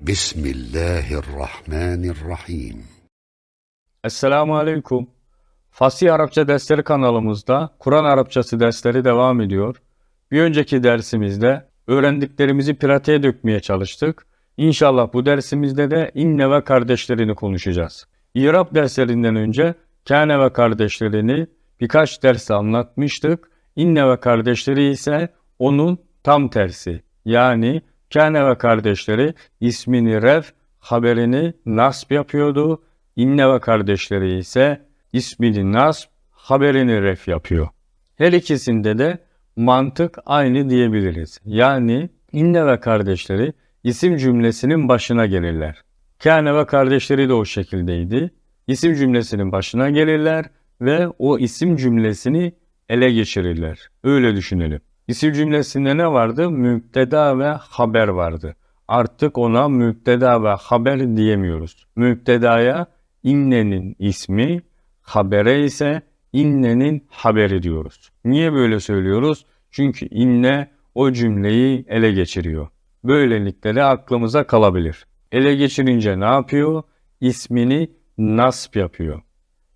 Bismillahirrahmanirrahim. Esselamu Aleyküm. Fasih Arapça dersleri kanalımızda Kur'an Arapçası dersleri devam ediyor. Bir önceki dersimizde öğrendiklerimizi pratiğe dökmeye çalıştık. İnşallah bu dersimizde de inne ve kardeşlerini konuşacağız. İrab derslerinden önce kâne ve kardeşlerini birkaç derste anlatmıştık. İnne ve kardeşleri ise onun tam tersi. Yani kâne ve kardeşleri ismini ref, haberini nasb yapıyordu. İnne ve kardeşleri ise ismini nasb, haberini ref yapıyor. Her ikisinde de mantık aynı diyebiliriz. Yani inne ve kardeşleri isim cümlesinin başına gelirler. Kâne ve kardeşleri de o şekildeydi. İsim cümlesinin başına gelirler ve o isim cümlesini ele geçirirler. Öyle düşünelim. İsim cümlesinde ne vardı? Müpteda ve haber vardı. Artık ona müpteda ve haber diyemiyoruz. Müptedaya innenin ismi, habere ise innenin haberi diyoruz. Niye böyle söylüyoruz? Çünkü inne o cümleyi ele geçiriyor. Böylelikle de aklımıza kalabilir. Ele geçirince ne yapıyor? İsmini nasp yapıyor.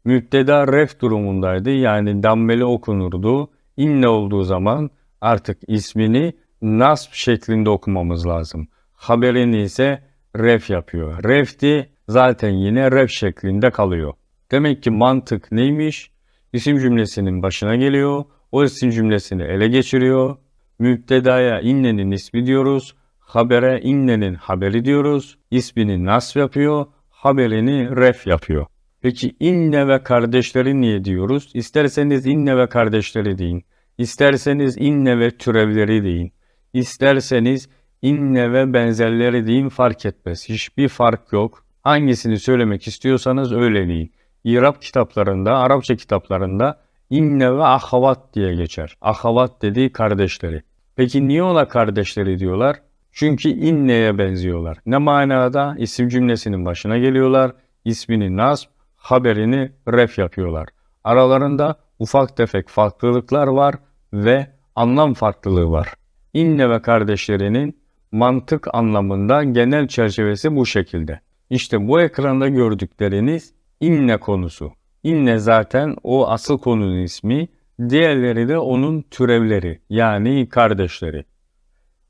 Müpteda ref durumundaydı yani dammeli okunurdu. İnne olduğu zaman artık ismini nasp şeklinde okumamız lazım. Haberini ise ref yapıyor. Refti zaten yine ref şeklinde kalıyor. Demek ki mantık neymiş? İsim cümlesinin başına geliyor. O isim cümlesini ele geçiriyor. Müptedaya innenin ismi diyoruz. Habere innenin haberi diyoruz. İsmini nasb yapıyor. Haberini ref yapıyor. Peki inne ve kardeşleri niye diyoruz? İsterseniz inne ve kardeşleri deyin. İsterseniz inne ve türevleri deyin. İsterseniz inne ve benzerleri deyin fark etmez. Hiçbir fark yok. Hangisini söylemek istiyorsanız öyle deyin. İrab kitaplarında, Arapça kitaplarında inne ve ahavat diye geçer. Ahavat dediği kardeşleri. Peki niye ona kardeşleri diyorlar? Çünkü inneye benziyorlar. Ne manada? İsim cümlesinin başına geliyorlar. İsmini nasb, haberini ref yapıyorlar. Aralarında ufak tefek farklılıklar var ve anlam farklılığı var. İnne ve kardeşlerinin mantık anlamında genel çerçevesi bu şekilde. İşte bu ekranda gördükleriniz inne konusu. İnne zaten o asıl konunun ismi, diğerleri de onun türevleri yani kardeşleri.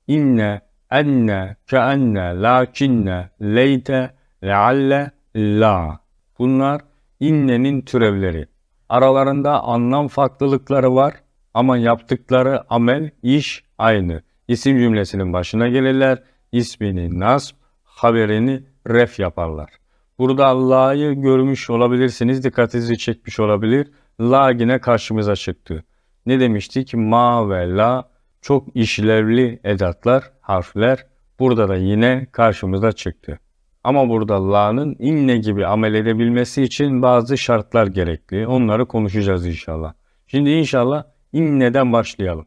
İnne, enne, keenne, lakinne, leyte, lealle, la. Bunlar innenin türevleri. Aralarında anlam farklılıkları var ama yaptıkları amel, iş aynı. İsim cümlesinin başına gelirler, ismini nasb, haberini ref yaparlar. Burada Allah'ı görmüş olabilirsiniz, dikkatinizi çekmiş olabilir. La yine karşımıza çıktı. Ne demiştik? Ma ve la çok işlevli edatlar, harfler. Burada da yine karşımıza çıktı. Ama burada la'nın inne gibi amel edebilmesi için bazı şartlar gerekli. Onları konuşacağız inşallah. Şimdi inşallah inneden başlayalım.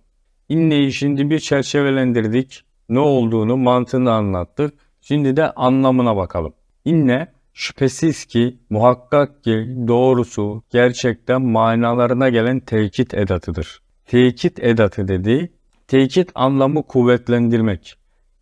İnneyi şimdi bir çerçevelendirdik. Ne olduğunu, mantığını anlattık. Şimdi de anlamına bakalım. İnne şüphesiz ki, muhakkak ki doğrusu gerçekten manalarına gelen tekit edatıdır. Tekit edatı dediği, tekit anlamı kuvvetlendirmek,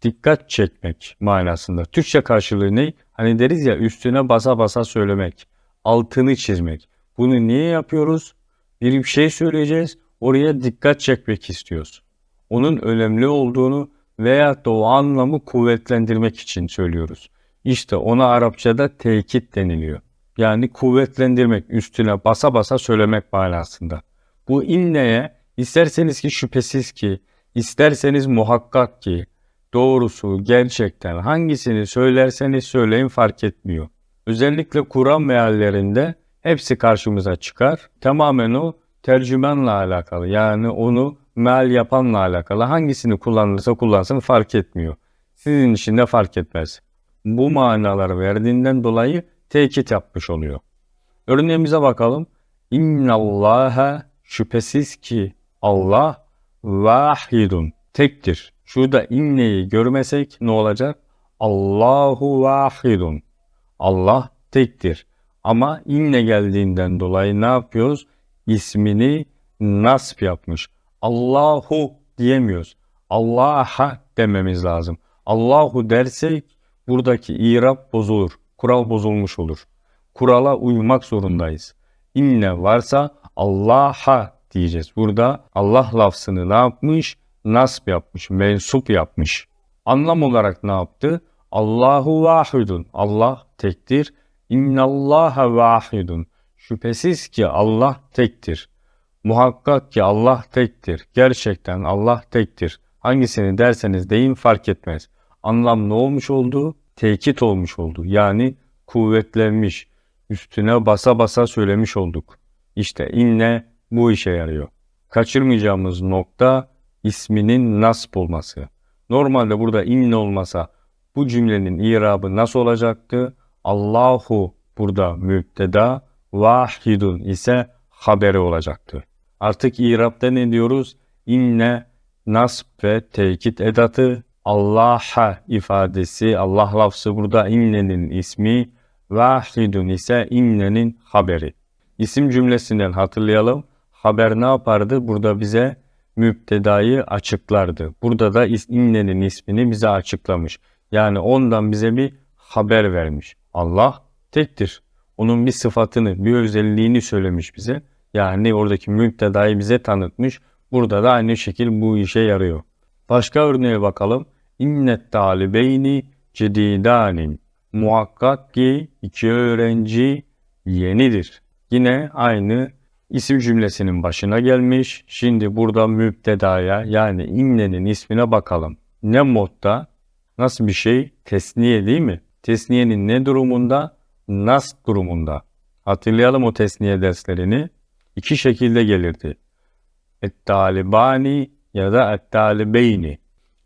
dikkat çekmek manasında. Türkçe karşılığı ne? Hani deriz ya üstüne basa basa söylemek, altını çizmek. Bunu niye yapıyoruz? Bir şey söyleyeceğiz, oraya dikkat çekmek istiyoruz. Onun önemli olduğunu veya da o anlamı kuvvetlendirmek için söylüyoruz. İşte ona Arapçada tekit deniliyor. Yani kuvvetlendirmek, üstüne basa basa söylemek manasında. Bu inneye isterseniz ki şüphesiz ki, isterseniz muhakkak ki, doğrusu, gerçekten hangisini söylerseniz söyleyin fark etmiyor. Özellikle Kur'an meallerinde hepsi karşımıza çıkar. Tamamen o tercümanla alakalı. Yani onu meal yapanla alakalı. Hangisini kullanırsa kullansın fark etmiyor. Sizin için de fark etmez. Bu manaları verdiğinden dolayı tekit yapmış oluyor. Örneğimize bakalım. İnnallâhe şüphesiz ki Allah vahidun tektir. Şurada inneyi görmesek ne olacak? Allahu vahidun. Allah tektir. Ama inne geldiğinden dolayı ne yapıyoruz? İsmini nasp yapmış. Allahu diyemiyoruz. Allah'a dememiz lazım. Allahu dersek buradaki irab bozulur. Kural bozulmuş olur. Kurala uymak zorundayız. İnne varsa Allah'a diyeceğiz. Burada Allah lafzını ne yapmış? Nasb yapmış, mensup yapmış. Anlam olarak ne yaptı? Allahu vahidun. Allah tektir. İnnallaha vahidun. Şüphesiz ki Allah tektir. Muhakkak ki Allah tektir. Gerçekten Allah tektir. Hangisini derseniz deyin fark etmez. Anlam ne olmuş oldu? Tekit olmuş oldu. Yani kuvvetlenmiş. Üstüne basa basa söylemiş olduk. İşte inne bu işe yarıyor. Kaçırmayacağımız nokta isminin nasp olması. Normalde burada inne olmasa bu cümlenin irabı nasıl olacaktı? Allahu burada müpteda, vahidun ise haberi olacaktı. Artık irabda ne diyoruz? İnne, nasb ve tekit edatı, Allah'a ifadesi, Allah lafzı burada innenin ismi, vahidun ise innenin haberi. İsim cümlesinden hatırlayalım. Haber ne yapardı? Burada bize müptedayı açıklardı. Burada da innenin ismini bize açıklamış. Yani ondan bize bir haber vermiş. Allah tektir. Onun bir sıfatını, bir özelliğini söylemiş bize. Yani oradaki müptedayı bize tanıtmış. Burada da aynı şekil bu işe yarıyor. Başka örneğe bakalım. İnnet talibeyni cedidanin. Muhakkak ki iki öğrenci yenidir. Yine aynı isim cümlesinin başına gelmiş. Şimdi burada müptedaya yani innenin ismine bakalım. Ne modda? Nasıl bir şey? Tesniye değil mi? Tesniyenin ne durumunda? Nas durumunda. Hatırlayalım o tesniye derslerini. İki şekilde gelirdi. Et-talibani ya da et-talibeyni.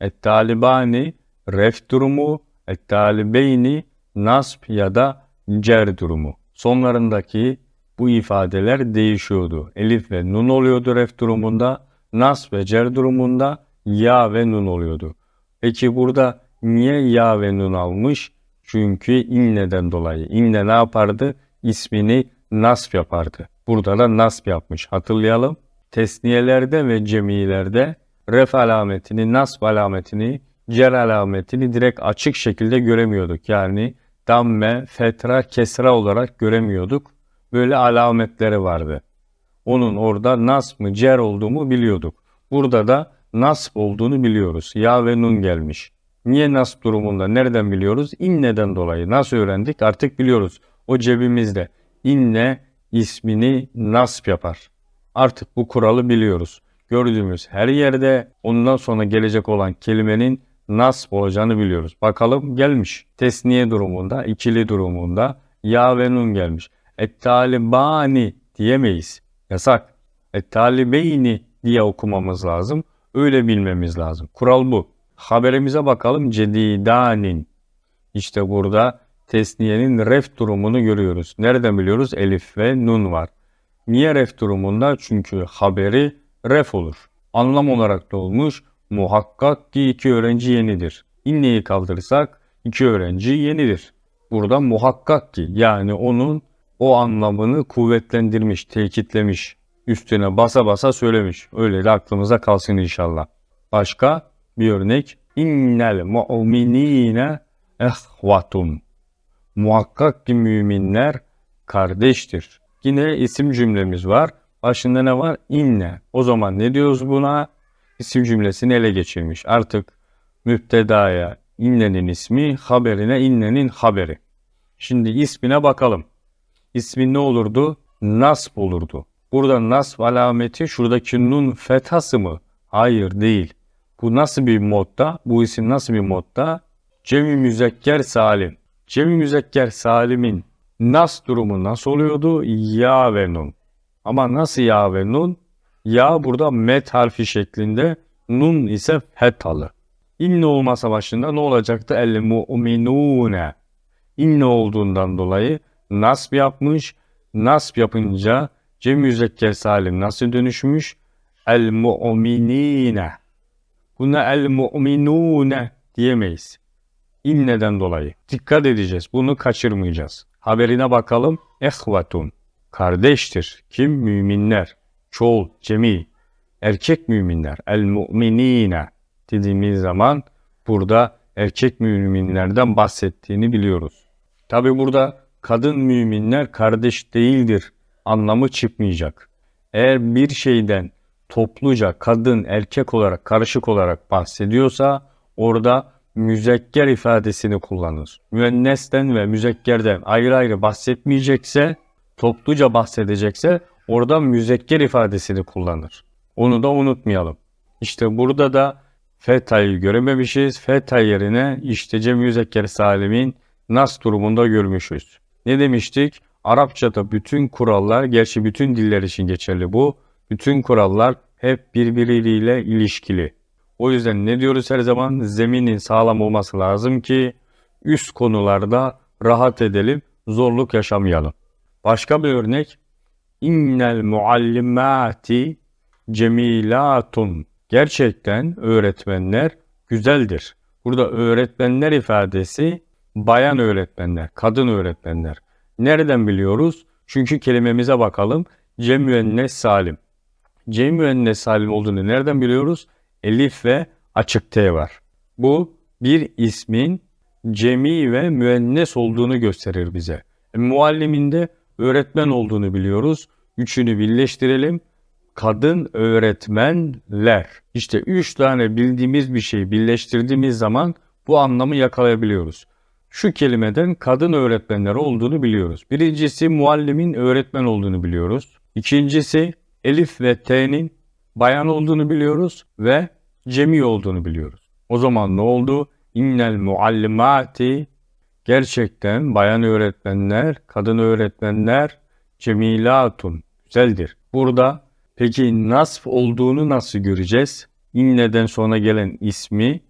Et-talibani ref durumu, et-talibeyni nasb ya da cer durumu. Sonlarındaki bu ifadeler değişiyordu. Elif ve nun oluyordu ref durumunda, nas ve cer durumunda ya ve nun oluyordu. Peki burada niye ya ve nun almış? Çünkü inneden dolayı. İnne ne yapardı? İsmini nasb yapardı. Burada da nasb yapmış. Hatırlayalım. Tesniyelerde ve cemilerde ref alametini, nasb alametini, cer alametini direkt açık şekilde göremiyorduk. Yani damme, fetra, kesra olarak göremiyorduk. Böyle alametleri vardı. Onun orada nasb mı, cer olduğumu biliyorduk. Burada da nasb olduğunu biliyoruz. Ya ve nun gelmiş. Niye nasb durumunda? Nereden biliyoruz? İnneden dolayı. Nasıl öğrendik? Artık biliyoruz. O cebimizde. İnne ismini nasb yapar. Artık bu kuralı biliyoruz. Gördüğümüz her yerde ondan sonra gelecek olan kelimenin nasb olacağını biliyoruz. Bakalım gelmiş. Tesniye durumunda, ikili durumunda ya ve nun gelmiş. Et-talibani diyemeyiz. Yasak. Et-talibeyni diye okumamız lazım. Öyle bilmemiz lazım. Kural bu. Haberimize bakalım. Cedidanin. İşte burada tesniyenin ref durumunu görüyoruz. Nereden biliyoruz? Elif ve nun var. Niye ref durumunda? Çünkü haberi ref olur. Anlam olarak da olmuş. Muhakkak ki iki öğrenci yenidir. İnneyi kaldırırsak iki öğrenci yenidir. Burada muhakkak ki yani onun o anlamını kuvvetlendirmiş, tekitlemiş. Üstüne basa basa söylemiş. Öyle de aklımıza kalsın inşallah. Başka bir örnek. İnnel mu'minine ehvatun. Muhakkak ki müminler kardeştir. Yine isim cümlemiz var. Başında ne var? İnne. O zaman ne diyoruz buna? İsim cümlesini ele geçirmiş. Artık müptedaya innenin ismi, haberine innenin haberi. Şimdi ismine bakalım. İsmin ne olurdu? Nasb olurdu. Burada nasb alameti şuradaki nun fethası mı? Hayır değil. Bu nasıl bir modda? Bu isim nasıl bir modda? Cemi müzekker salim. Cemi müzekker salimin nas durumu nasıl oluyordu? Ya ve nun. Ama nasıl ya ve nun? Ya burada met harfi şeklinde, nun ise fethalı. İnne olmasa başında ne olacaktı? El mu'minune. İnne olduğundan dolayı nasb yapmış. Nasb yapınca cem müzekker salim nasıl dönüşmüş? El mu'minine. Buna el mu'minune diyemeyiz. İnneden dolayı. Dikkat edeceğiz. Bunu kaçırmayacağız. Haberine bakalım. Ehvatun. Kardeştir. Kim? Müminler. Çoğul, cemi. Erkek müminler. El mu'minine dediğimiz zaman burada erkek müminlerden bahsettiğini biliyoruz. Tabi burada kadın müminler kardeş değildir anlamı çıkmayacak. Eğer bir şeyden topluca kadın erkek olarak karışık olarak bahsediyorsa orada müzekker ifadesini kullanır. Müennesten ve müzekkerden ayrı ayrı bahsetmeyecekse, topluca bahsedecekse orada müzekker ifadesini kullanır. Onu da unutmayalım. İşte burada da feta'yı görememişiz. Feta yerine işte Cem Müzekker Salim'in nas durumunda görmüşüz. Ne demiştik? Arapçada bütün kurallar, gerçi bütün diller için geçerli bu. Bütün kurallar hep birbiriyle ilişkili. O yüzden ne diyoruz her zaman? Zeminin sağlam olması lazım ki üst konularda rahat edelim, zorluk yaşamayalım. Başka bir örnek. İnnel muallimati cemilatun. Gerçekten öğretmenler güzeldir. Burada öğretmenler ifadesi bayan öğretmenler, kadın öğretmenler. Nereden biliyoruz? Çünkü kelimemize bakalım. Cem müennes salim. Cem müennes salim olduğunu nereden biliyoruz? Elif ve açık T var. Bu bir ismin cemi ve müennes olduğunu gösterir bize. E, mualliminde öğretmen olduğunu biliyoruz. Üçünü birleştirelim. Kadın öğretmenler. İşte üç tane bildiğimiz bir şeyi birleştirdiğimiz zaman bu anlamı yakalayabiliyoruz. Şu kelimeden kadın öğretmenler olduğunu biliyoruz. Birincisi muallimin öğretmen olduğunu biliyoruz. İkincisi Elif ve T'nin bayan olduğunu biliyoruz ve cemi olduğunu biliyoruz. O zaman ne oldu? İnnel muallimati gerçekten bayan öğretmenler, kadın öğretmenler cemilatun güzeldir. Burada peki nasf olduğunu nasıl göreceğiz? İnneden sonra gelen ismi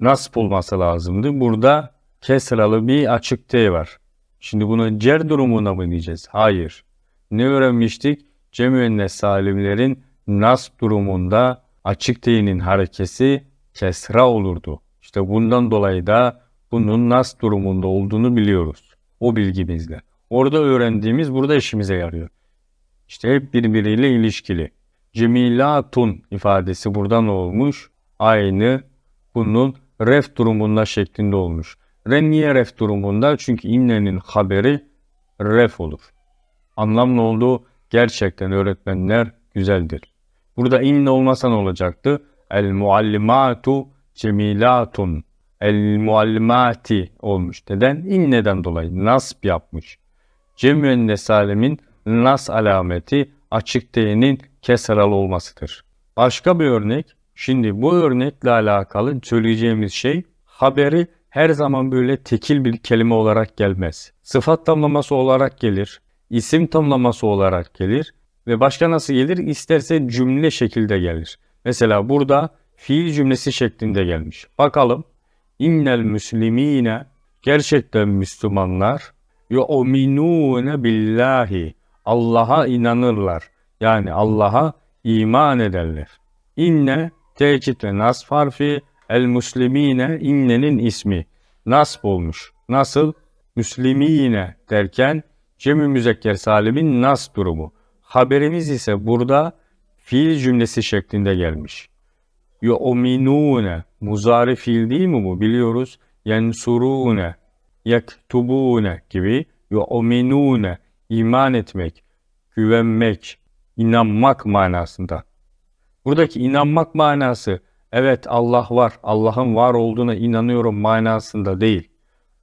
nasf olması lazımdı. Burada kesralı bir açık T var. Şimdi bunu cer durumuna mı diyeceğiz? Hayır. Ne öğrenmiştik? Cemüenne salimlerin nas durumunda açık T'nin harekesi kesra olurdu. İşte bundan dolayı da bunun nas durumunda olduğunu biliyoruz. O bilgimizle. Orada öğrendiğimiz burada işimize yarıyor. İşte hep birbiriyle ilişkili. Cemilatun ifadesi buradan olmuş. Aynı bunun ref durumunda şeklinde olmuş. Re niye ref durumunda? Çünkü innenin haberi ref olur. Anlam ne oldu? Gerçekten öğretmenler güzeldir. Burada inne olmasa ne olacaktı? El muallimatu cemilatun. El muallimati olmuş. Neden? İnneden dolayı. Nasb yapmış. Cemüenne salimin nas alameti açık T'nin kesralı olmasıdır. Başka bir örnek. Şimdi bu örnekle alakalı söyleyeceğimiz şey haberi her zaman böyle tekil bir kelime olarak gelmez. Sıfat tamlaması olarak gelir, isim tamlaması olarak gelir ve başka nasıl gelir? İsterse cümle şekilde gelir. Mesela burada fiil cümlesi şeklinde gelmiş. Bakalım. İnnel müslimine gerçekten Müslümanlar yu'minune billahi Allah'a inanırlar. Yani Allah'a iman ederler. İnne tekit ve nasf harfi el muslimine innenin ismi. Nasb olmuş. Nasıl? Müslimine derken cemi müzekker salimin nas durumu. Haberimiz ise burada fiil cümlesi şeklinde gelmiş. Yu'minune muzari fiil değil mi bu? Biliyoruz. Yensurune, yektubune gibi yu'minune iman etmek, güvenmek, inanmak manasında. Buradaki inanmak manası evet Allah var, Allah'ın var olduğuna inanıyorum manasında değil.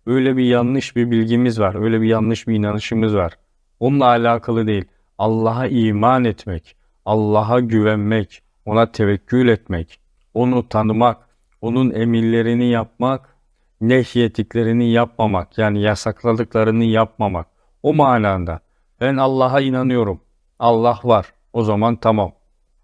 Öyle bir yanlış bir bilgimiz var, öyle bir yanlış bir inanışımız var. Onunla alakalı değil. Allah'a iman etmek, Allah'a güvenmek, ona tevekkül etmek, onu tanımak, onun emirlerini yapmak, nehyettiklerini yapmamak, yani yasakladıklarını yapmamak. O manada ben Allah'a inanıyorum. Allah var. O zaman tamam.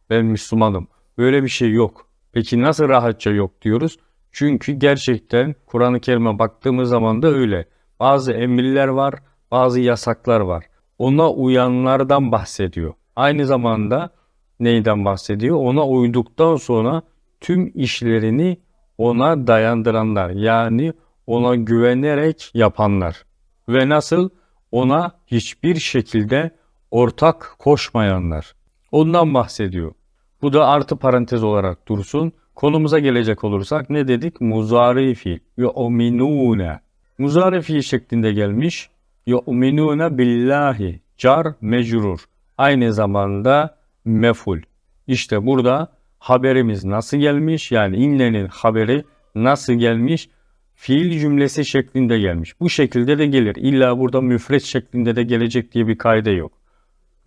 Ben Müslümanım. Böyle bir şey yok. Peki nasıl rahatça yok diyoruz? Çünkü gerçekten Kur'an-ı Kerim'e baktığımız zaman da öyle. Bazı emirler var, bazı yasaklar var. Ona uyanlardan bahsediyor. Aynı zamanda neyden bahsediyor? Ona uyduktan sonra tüm işlerini ona dayandıranlar. Yani ona güvenerek yapanlar. Ve nasıl? Ona hiçbir şekilde ortak koşmayanlar. Ondan bahsediyor. Bu da artı parantez olarak dursun. Konumuza gelecek olursak ne dedik? Muzari fiil. Yu'minune. Muzari fiil şeklinde gelmiş. Yu'minune billahi. Car mecrur. Aynı zamanda meful. İşte burada haberimiz nasıl gelmiş? Yani innenin haberi nasıl gelmiş? Fiil cümlesi şeklinde gelmiş. Bu şekilde de gelir. İlla burada müfret şeklinde de gelecek diye bir kaide yok.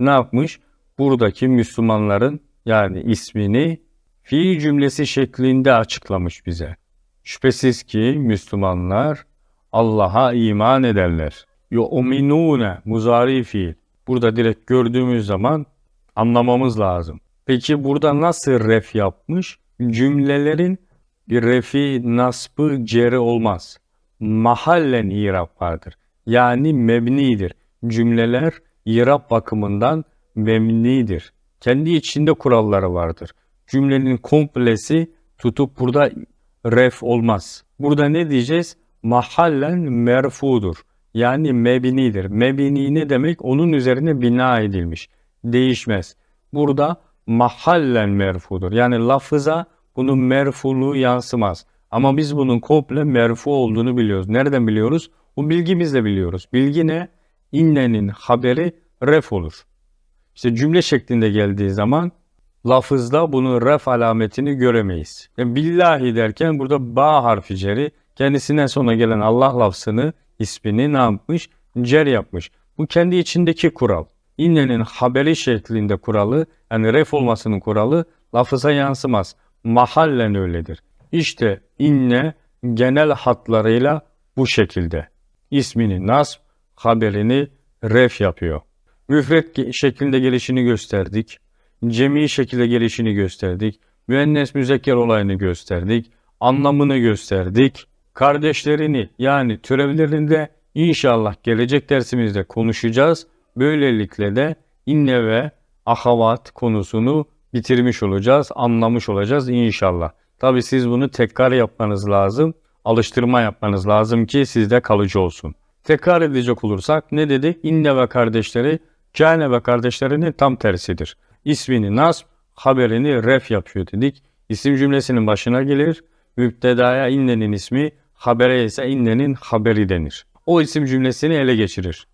Ne yapmış? Buradaki Müslümanların yani ismini fiil cümlesi şeklinde açıklamış bize. Şüphesiz ki Müslümanlar Allah'a iman ederler. Yu'minune muzari fiil. Burada direkt gördüğümüz zaman anlamamız lazım. Peki burada nasıl ref yapmış? Cümlelerin refi, nasbı, ceri olmaz. Mahallen irab vardır. Yani mebnidir. Cümleler irab bakımından mebnidir. Kendi içinde kuralları vardır. Cümlenin komplesi tutup burada ref olmaz. Burada ne diyeceğiz? Mahallen merfudur. Yani mebnidir. Mebni ne demek? Onun üzerine bina edilmiş. Değişmez. Burada mahallen merfudur. Yani lafıza bunun merfuluğu yansımaz. Ama biz bunun komple merfu olduğunu biliyoruz. Nereden biliyoruz? Bu bilgimizle biliyoruz. Bilgi ne? İnnenin haberi ref olur. İşte cümle şeklinde geldiği zaman lafızda bunun ref alametini göremeyiz. Yani billahi derken burada ba harfi ceri kendisinden sonra gelen Allah lafzını ismini ne yapmış? Cer yapmış. Bu kendi içindeki kural. İnnenin haberi şeklinde kuralı yani ref olmasının kuralı lafıza yansımaz. Mahallen öyledir. İşte inne genel hatlarıyla bu şekilde. İsmini nasb, haberini ref yapıyor. Müfret şeklinde gelişini gösterdik. Cemi şekilde gelişini gösterdik. Müennes müzekker olayını gösterdik. Anlamını gösterdik. Kardeşlerini yani türevlerinde inşallah gelecek dersimizde konuşacağız. Böylelikle de inne ve ahavat konusunu bitirmiş olacağız, anlamış olacağız inşallah. Tabi siz bunu tekrar yapmanız lazım, alıştırma yapmanız lazım ki sizde kalıcı olsun. Tekrar edecek olursak ne dedik? İnne ve kardeşleri, cane ve kardeşlerinin tam tersidir. İsmini nasb, haberini ref yapıyor dedik. İsim cümlesinin başına gelir. Müptedaya innenin ismi, habere ise innenin haberi denir. O isim cümlesini ele geçirir.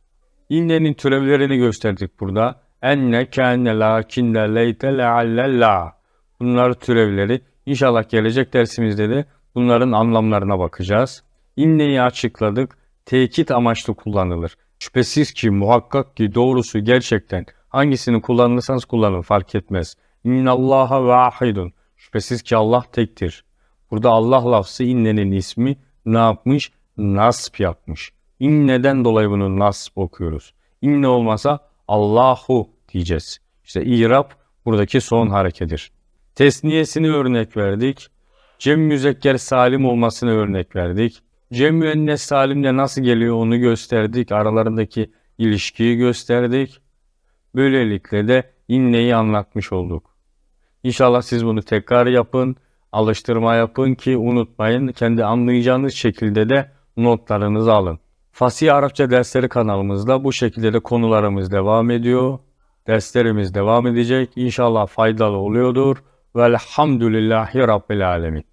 İnnenin türevlerini gösterdik burada. Enne, kâne, lâkinne, leyte, lealle, la. Bunlar türevleri. İnşallah gelecek dersimizde de bunların anlamlarına bakacağız. İnneyi açıkladık. Tekit amaçlı kullanılır. Şüphesiz ki muhakkak ki doğrusu gerçekten hangisini kullanırsanız kullanın fark etmez. İnnallaha vahidun. Şüphesiz ki Allah tektir. Burada Allah lafzı innenin ismi ne yapmış? Nasp yapmış. İnneden dolayı bunu nasp okuyoruz. İnne olmasa Allahu diyeceğiz. İşte İrab buradaki son harekedir. Tesniyesini örnek verdik. Cem müzekker salim olmasını örnek verdik. Cem müennes salimle nasıl geliyor onu gösterdik. Aralarındaki ilişkiyi gösterdik. Böylelikle de inneyi anlatmış olduk. İnşallah siz bunu tekrar yapın, alıştırma yapın ki unutmayın. Kendi anlayacağınız şekilde de notlarınızı alın. Fasih Arapça dersleri kanalımızda bu şekilde de konularımız devam ediyor. Derslerimiz devam edecek. İnşallah faydalı oluyordur. Velhamdülillahi Rabbil Alemin.